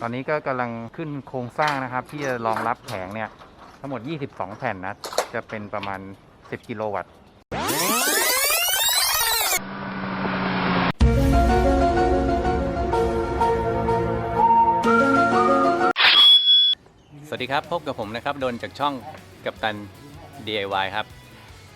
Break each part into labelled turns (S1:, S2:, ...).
S1: ตอนนี้ก็กำลังขึ้นโครงสร้างนะครับ ที่จะรองรับแผงเนี่ย ทั้งหมด 22 แผ่นนะ จะเป็นประมาณ 10 กิโลวัตต์
S2: สวัสดีครับ พบกับผมนะครับโดนจากช่องกัปตัน DIY ครับ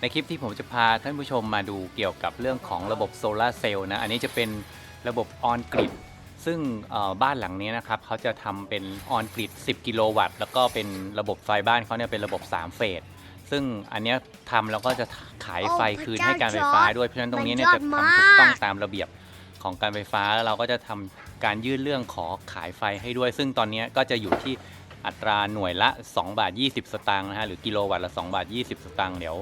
S2: ในคลิปที่ผมจะพาท่านผู้ชมมาดูเกี่ยวกับเรื่องของระบบโซลาร์เซลล์นะ อันนี้จะเป็นระบบออนกริด ซึ่งเอ่อบ้านหลังนี้นะครับเขาจะทำเป็นออนกริด10 กิโลวัตต์ แล้วก็เป็นระบบไฟบ้านเขาเนี่ยเป็นระบบ 3 เฟส ซึ่งอันเนี้ยทำแล้วก็จะขายไฟคืนให้การไฟฟ้าด้วย เพราะฉะนั้นตรงนี้เนี่ยจะทำถูกต้องตามระเบียบของการไฟฟ้าแล้วเราก็จะทำการยื่นเรื่องขอขายไฟให้ด้วย ซึ่งตอนเนี้ยก็จะอยู่ที่อัตราหน่วยละ 2 บาท 20 สตางค์นะฮะหรือกิโลวัตต์ละ 2 บาท 20 สตางค์เดี๋ยว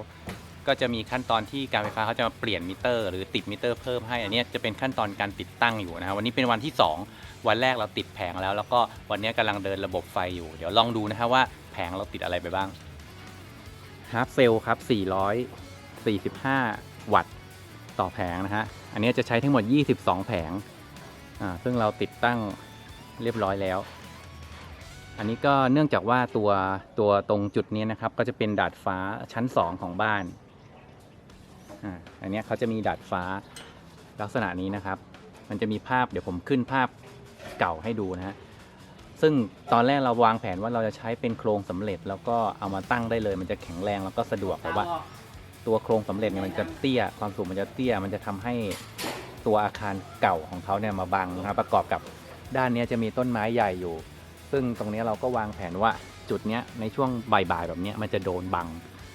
S2: ก็จะมีขั้นตอนที่การไฟฟ้าเขาจะมาเปลี่ยนมิเตอร์หรือติดมิเตอร์เพิ่มให้อันนี้จะเป็นขั้นตอนการติดตั้งอยู่นะฮะวันนี้เป็นวันที่ 2 วันแรกเราติดแผงแล้ว แล้วก็วันนี้กำลังเดินระบบไฟอยู่ เดี๋ยวลองดูนะฮะว่าแผงเราติดอะไรไปบ้างฮาร์ฟเซลครับ 445 วัตต์ต่อแผงนะฮะอันนี้จะใช้ทั้งหมด 22 แผงอ่าซึ่งเราติดตั้งเรียบร้อยแล้วอันนี้ก็เนื่องจากว่าตัวตัวตรงจุดนี้นะครับ ก็จะเป็นดาดฟ้าชั้น 2 ของบ้าน อ่าอันนี้เขาจะมีดาดฟ้าลักษณะนี้นะครับ มันจะมีภาพเดี๋ยวผมขึ้นภาพเก่าให้ดูนะฮะซึ่งตอนแรกเราวางแผนว่าเราจะใช้เป็นโครงสำเร็จ แล้วก็เอามาตั้งได้เลย มันจะแข็งแรงแล้วก็สะดวกแต่ว่า ตัวโครงสำเร็จเนี่ยมันจะเตี้ยความสูงมันจะเตี้ย มันจะทำให้ตัวอาคารเก่าของเขาเนี่ยมาบังนะครับประกอบกับด้านนี้จะมีต้นไม้ใหญ่อยู่ ซึ่งตรงนี้เราก็วางแผนว่าจุดเนี้ยในช่วงบ่ายๆแบบเนี้ยมันจะโดนบัง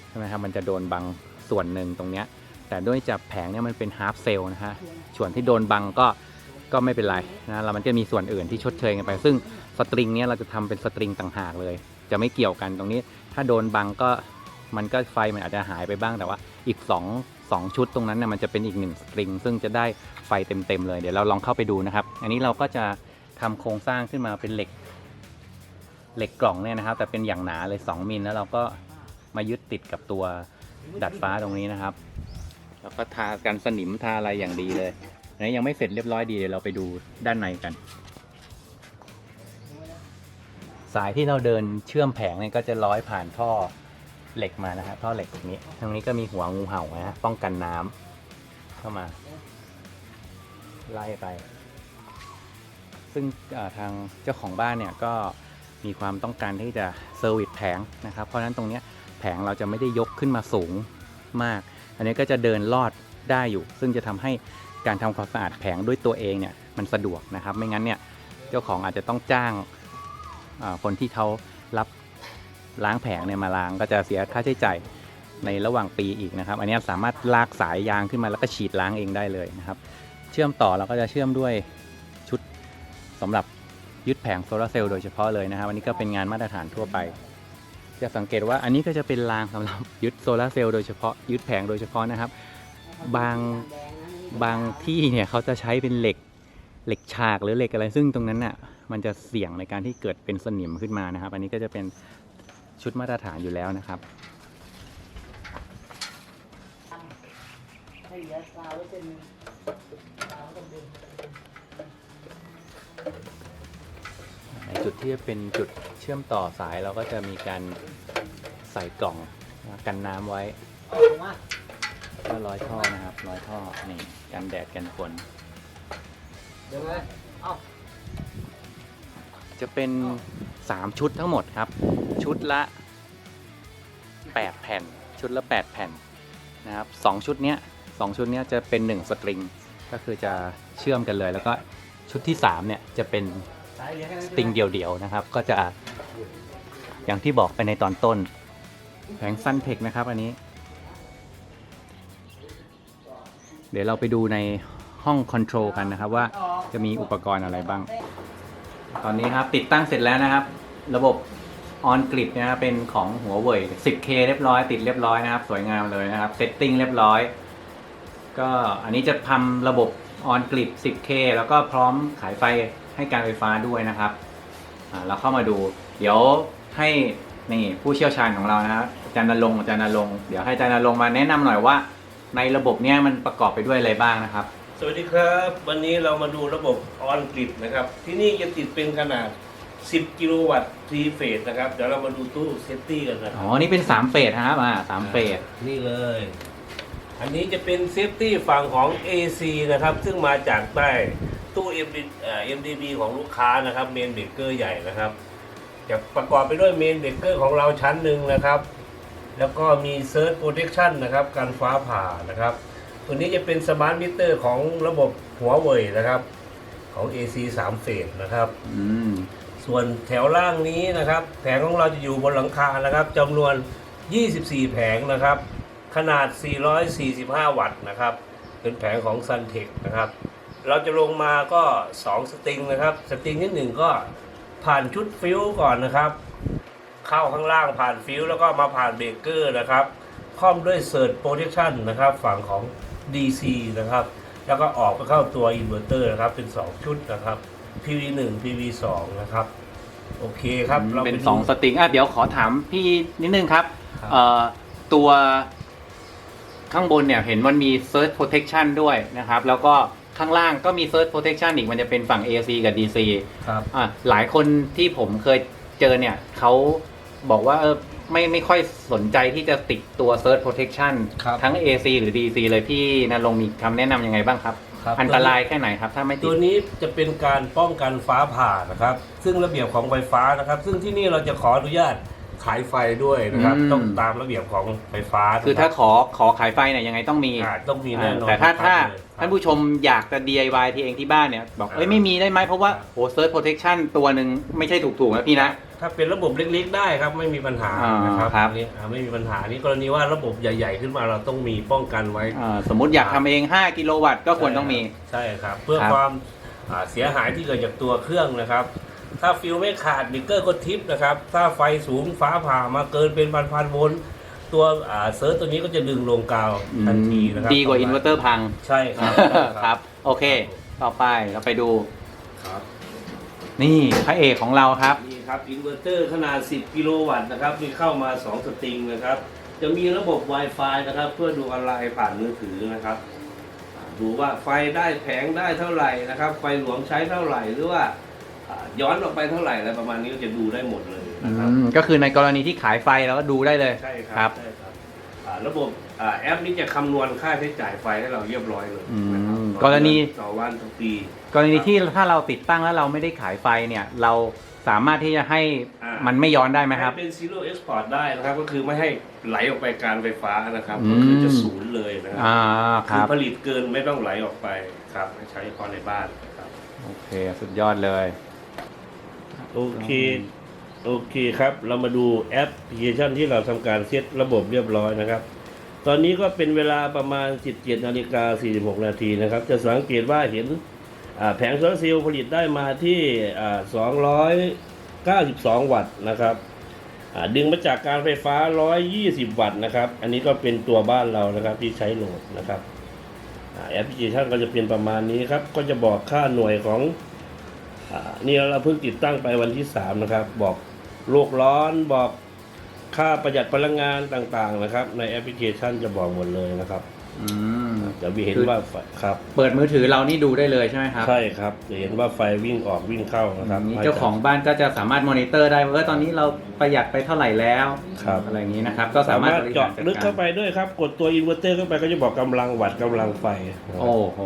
S2: ใช่ไหมครับมันจะโดนบังส่วนหนึ่งตรงเนี้ย แต่ด้วยจากแผงเนี่ยมันเป็นฮาร์ฟเซลนะฮะส่วนที่โดนบังก็ก็ไม่เป็นไรนะเรามันจะมีส่วนอื่นที่ชดเชยกันไป ซึ่งสตริงเนี้ยเราจะทำเป็นสตริงต่างหากเลย จะไม่เกี่ยวกันตรงนี้ ถ้าโดนบังก็มันก็ไฟมันอาจจะหายไปบ้างแต่ว่าอีก2 2ชุดตรงนั้นเนี่ยมันจะเป็นอีกหนึ่งสตริงซึ่งจะได้ไฟเต็มๆเลยเดี๋ยวเราลองเข้าไปดูนะครับ อันนี้เราก็จะทำโครงสร้างขึ้นมาเป็นเหล็ก เหล็กกล่องเนี่ยนะครับ แต่เป็นอย่างหนาเลย 2มิลแล้วเราก็มายึดติดกับตัวดัดฟ้าตรงนี้นะครับ แล้วก็ทากันสนิมทาอะไรอย่างดีเลยนนี้ยังไม่เสร็จเรียบร้อยดีเดี๋ยวเราไปดูด้านในกัน สายที่เราเดินเชื่อมแผงเนี่ยก็จะร้อยผ่านท่อเหล็กมานะครับท่อเหล็กตรงนี้ตรงนี้ก็มีหัวงูเห่านะฮะป้องกันน้ำเข้ามา ไล่ไป ซึ่งทางเจ้าของบ้านเนี่ยก็มีความต้องการที่จะเซอร์วิสแผงนะครับ เพราะฉะนั้นตรงนี้แผงเราจะไม่ได้ยกขึ้นมาสูงมาก อันนี้ก็จะเดินลอดได้อยู่ ซึ่งจะทำให้การทำความสะอาดแผงด้วยตัวเองเนี่ยมันสะดวกนะครับ ไม่งั้นเนี่ยเจ้าของอาจจะต้องจ้างคนที่เขารับล้างแผงเนี่ยมาล้างก็จะเสียค่าใช้จ่ายในระหว่างปีอีกนะครับ อันนี้สามารถลากสายยางขึ้นมาแล้วก็ฉีดล้างเองได้เลยนะครับ เชื่อมต่อเราก็จะเชื่อมด้วยชุดสำหรับยึดแผงโซลาร์เซลล์โดยเฉพาะเลยนะครับ อันนี้ก็เป็นงานมาตรฐานทั่วไป จะสังเกตว่าอันนี้ก็จะเป็นรางสำหรับยึดโซลาร์เซลล์โดยเฉพาะยึดแผงโดยเฉพาะนะครับ บางบางที่เนี่ยเขาจะใช้เป็นเหล็กเหล็กฉากหรือเหล็กอะไร ซึ่งตรงนั้นน่ะมันจะเสี่ยงในการที่เกิดเป็นสนิมขึ้นมานะครับ อันนี้ก็จะเป็นชุดมาตรฐานอยู่แล้วนะครับ
S3: ให้เหลือซาวไว้เส้น จุด
S2: ที่จะเป็นจุดเชื่อมต่อสายเราก็จะมีการใส่กล่องกันน้ำไว้
S3: เอาลงมา
S2: ก็ร้อยท่อนะครับร้อยท่อนี่กันแดดกันฝน
S3: เดี๋ยวเลยเอา
S2: จะเป็น 3 ชุดทั้งหมดครับ ชุดละ 8 แผ่น ชุดละ 8 แผ่นนะครับสองชุดเนี้ยสองชุดเนี้ยจะเป็น 1 สตริง ก็คือจะเชื่อมกันเลย แล้วก็ชุดที่ 3 เนี่ยจะเป็
S3: น
S2: สตริงเดี่ยวๆนะครับ ก็จะอย่างที่บอกไปในตอนต้นแผงสั้นเทคนะครับอันนี้ เดี๋ยวเราไปดูในห้องคอนโทรลกันนะครับ ว่าจะมีอุปกรณ์อะไรบ้าง ตอนนี้ครับติดตั้งเสร็จแล้วนะครับ ระบบออนกริดนะครับเป็นของหัวเว่ย 10K เรียบร้อย ติดเรียบร้อยนะครับ สวยงามเลยนะครับเซตติ้งเรียบร้อย ก็อันนี้จะทำระบบออนกริด 10K แล้วก็พร้อมขายไฟ ให้การไฟฟ้าด้วยนะครับอ่าเราเข้ามาดู เดี๋ยวให้นี่ผู้เชี่ยวชาญของเรานะครับอาจารย์นรงค์อาจารย์นรงค์เดี๋ยวให้อาจารย์นรงค์มาแนะนำหน่อยว่า ในระบบเนี้ยมันประกอบไปด้วยอะไรบ้างนะครับ
S4: สวัสดีครับ วันนี้เรามาดูระบบออนกริดนะครับ ที่นี่จะติดเป็นขนาด 10 กิโลวัตต์ทรีเฟสนะครับ เดี๋ยวเรามาดูตู้เซฟตี้กันนะค
S2: อ๋
S4: รั
S2: อนี่เป็นสามเฟสนะครับอ่าสามเฟส
S4: นี่เลย อันนี้จะเป็นเซฟตี้ฝั่งของ AC นะครับ ซึ่งมาจากใต้ ตู้ MD เอ่อ MDB ของลูกค้านะครับเมนเบรกเกอร์ใหญ่นะครับ จะประกอบไปด้วยเมนเบรกเกอร์ของเราชั้นหนึ่งนะครับ แล้วก็มีเซิร์ชโปรเทคชันนะครับการฟ้าผ่านะครับ ตัวนี้จะเป็นสมาร์ทมิเตอร์ของระบบหัวเว่ยนะครับ ของ AC 3เฟสนะครับ
S2: อืม
S4: ส่วนแถวล่างนี้นะครับ แผงของเราจะอยู่บนหลังคานะครับจำนวน 24 แผงนะครับ ขนาด 445 วัตต์นะครับ เป็นแผงของ s u n t e c h นะครับ เราจะลงมาก็ 2 สตริงนะครับ สตริงที่ 1 ก็ผ่านชุดฟิวส์ก่อนนะครับ เข้าข้างล่างผ่านฟิวส์แล้วก็มาผ่านเบรกเกอร์นะครับคล่อมด้วยเซิร์ p โปรเทคชันนะครับ ฝั่งของ DC นะครับ แล้วก็ออกไปเข้าตัวอินเวอร์เตอร์นะครับ เป็น 2 ชุดนะครับ PV 1 PV 2นะครับ โอเคครับเรา
S2: เป็น
S4: ไดู
S2: สองสตริงอะเดี๋ยวขอถามพี่นิดนึงครับ
S4: ครับ
S2: เอ่อตัวข้างบนเนี่ยเห็นมันมี Search Protection ด้วยนะครับ แล้วก็ ข้างล่างก็มี Search Protection อีกมันจะเป็นฝั่ง AC กับ DC
S4: ครับ
S2: อะหลายคนที่ผมเคยเจอเนี่ยเขาบอกว่าเออไม่ไม่ค่อยสนใจที่จะติดตัว Search Protection
S4: ครับ
S2: ทั้ง AC หรือ DC เลยพี่นรงค์มีคำแนะนำยังไงบ้างครับ
S4: ครับ
S2: อันตรายแค่ไหนครับ ถ้าไม่ติ
S4: ตั
S2: ด
S4: วนี้จะเป็นการป้องกันฟ้าผ่านะครับ ซึ่งระเบียบของไฟฟ้านะครับ ซึ่งที่นี่เราจะขออนุญาต ขายไฟด้วยนะครับ
S2: อืม
S4: ต้องตามระเบียบของไฟฟ้านะรับ
S2: คือถ้าขอขอขายไฟเนี่ยยังไงต้องมี
S4: อ่าต้องมีแน่นอน
S2: แต่ถ้าถ้า
S4: เลยครับ
S2: ท่านผู้ชมอยากจะ DIY ที่เองที่บ้านเนี่ย บอก
S4: อ่า
S2: เอ้ยไม่มีได้ไหมเพราะว่าโอ้ Search Protection ตัวหนึ่งไม่ใช่ถูกๆนะพี่นะ
S4: ถ้าเป็นระบบเล็กๆได้ครับไม่มีปัญหา
S2: อ่าน
S4: นะครับ
S2: ครับ
S4: อันนี้อ่าไม่มีปัญหานี่กรณีว่าระบบใหญ่ ๆ ขึ้นมาเราต้องมีป้องกันไว้
S2: อ่าสมมุติอยากทำเอง 5 กิโลวัตต์ก็ควรต้องมี
S4: ใช่ครับ เพื่อ
S2: ครับ
S4: ความอ่าเสียหายที่เกิดจากตัวเครื่องนะครับ ถ้าฟิวไม่ขาดมิเตอร์ก็ทิปนะครับ ถ้าไฟสูงฟ้าผ่ามาเกินเป็นพันพันๆโวลต์ตัวอ่าเซิร์ชตัวนี้ก็จะดึงลงกาวทันทีนะครับ
S2: ดีกว่าอินเวอร์เตอร์พัง
S4: ใช่ครับ
S2: ครับ โอเค ต่อไปเราไปดู
S4: ครับ
S2: นี่พระเอกของเราครับ
S4: นี่ครับอินเวอร์เตอร์ขนาด 10 กิโลวัตต์นะครับ มีเข้ามา 2 สตริงนะครับ จะมีระบบ Wi-Fi นะครับ เพื่อดูออนไลน์ผ่านมือถือนะครับอ่าดูว่าไฟได้แผงได้เท่าไหร่นะครับ ไฟหลวงใช้เท่าไหร่หรือว่าอ่า ย้อนออกไปเท่าไหร่อะไรประมาณนี้ก็จะดูได้หมดเลยนะครับ
S2: อืมก็คือในกรณีที่ขายไฟเราก็ดูได้เลย
S4: ใช่ค
S2: ครั
S4: รับบใช่ครับอ่าระบบอ่าแอปนี้จะคำนวณค่าใช้จ่ายไฟให้เราเรียบร้อยเลยนะครับ
S2: อืม
S4: ต่อก
S2: รณี
S4: เดือนต่อวันต่อปี
S2: กรณีที่ถ้าเราติดตั้งแล้วเราไม่ได้ขายไฟเนี่ย เราสามารถที่จะให้
S4: อ่ามั
S2: มันไม่ย้อนได้ไหมครับ
S4: ให้เป็น zero export ได้นะครับก็คือไม่ให้ไหลออกไปการไฟฟ้านะครับ
S2: อืม
S4: ก็คือจะศูนย์เลยนะครั
S2: อ่าค
S4: คือ
S2: รับ
S4: ผลิตเกินไม่ต้องไหลออกไปครับให้ใช้เฉพาะในบ้านครับ
S2: โอเคสุดยอดเลย
S4: โอเค โอเคครับ เรามาดูแอปพลิเคชันที่เราทำการเซตระบบเรียบร้อยนะครับ ตอนนี้ก็เป็นเวลาประมาณ 17นาฬิกา46 นาทีนะครับ จะสังเกตว่าเห็นแผงโซลาร์เซลล์ผลิตได้มาที่อ่า292 วัตต์นะครับดึงมาจากการไฟฟ้า 120 วัตต์นะครับ อันนี้ก็เป็นตัวบ้านเรานะครับที่ใช้โหลดนะครับแอปพลิเคชันก็จะเป็นประมาณนี้ครับ ก็จะบอกค่าหน่วยของ นี่เราเพิ่งติดตั้งไปวันที่สามนะครับบอกโลกร้อนบอกค่าประหยัดพลังงานต่างๆนะครับ ในแอปพลิเคชันจะบอกหมดเลยนะครับ
S2: อืม
S4: จะมีเห็น
S2: คือ
S4: ว่าไฟครับ
S2: เปิดมือถือเรานี่ดูได้เลยใช่ไหมครับ
S4: ใช่ครับ จะเห็นว่าไฟวิ่งออกวิ่งเข้านะครับ
S2: อย่างนี้เจ้าของบ้านก็จะสามารถมอนิเตอร์ได้ว่าเออตอนนี้เราประหยัดไปเท่าไหร่แล้ว
S4: ครับ
S2: อะไรอย่างนี้นะครับ ก็สาาม
S4: สามารร
S2: ถ
S4: ถ
S2: บริหา
S4: เจาะ
S2: รจัด
S4: ลึก
S2: กา
S4: เข้ารไปด้วยครับ กดตัวอินเวอร์เตอร์เข้าไปก็จะบอกกำลังวัตต์กำลังไฟนะครับ
S2: โอ้โห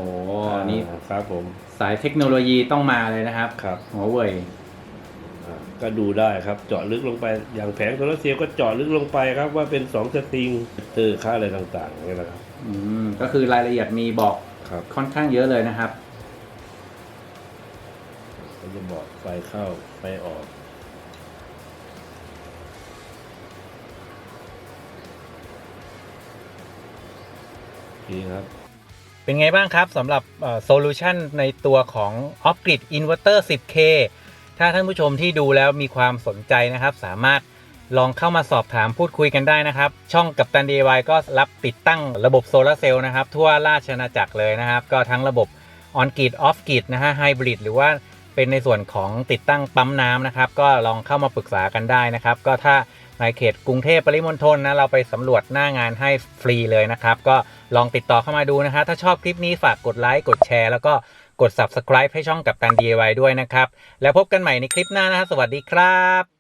S4: อ่า
S2: นี่
S4: ครับผม
S2: สายเทคโนโลยีต้องมาเลยนะครับ
S4: ครับ
S2: หัวเว่ย
S4: อ่า ก็ดูได้ครับ เจาะลึกลงไปอย่างแผงโซลาร์เซลล์ก็เจาะลึกลงไปครับ ว่าเป็น2สตริงเตอร์ค่าอะไรต่างๆนี่นะครับ
S2: อืมก็คือรายละเอียดมีบอก
S4: ครับ
S2: ค่อนข้างเยอะเลยนะครับ
S4: ก็จะบอกไฟเข้าไฟออกดีครับ
S2: เป็นไงบ้างครับสำหรับโซลูชันในตัวของ Off Grid Inverter 10K ถ้าท่านผู้ชมที่ดูแล้วมีความสนใจนะครับ สามารถลองเข้ามาสอบถามพูดคุยกันได้นะครับ ช่องกับตัน DIY ก็รับติดตั้งระบบโซลาเซลล์นะครับ ทั่วราชอาณาจักรเลยนะครับ ก็ทั้งระบบ On Grid Off Grid นะฮะ Hybrid หรือว่าเป็นในส่วนของติดตั้งปั๊มน้ำนะครับ ก็ลองเข้ามาปรึกษากันได้นะครับ ก็ถ้าในเขตกรุงเทพปริมณฑลนะเราไปสำรวจหน้างานให้ฟรีเลยนะครับ ก็ลองติดต่อเข้ามาดูนะครับถ้าชอบคลิปนี้ฝากกดไลค์กดแชร์แล้วก็ กด subscribe ให้ช่องกับตัน DIY ด้วยนะครับ แล้วพบกันใหม่ในคลิปหน้านะครับสวัสดีครับ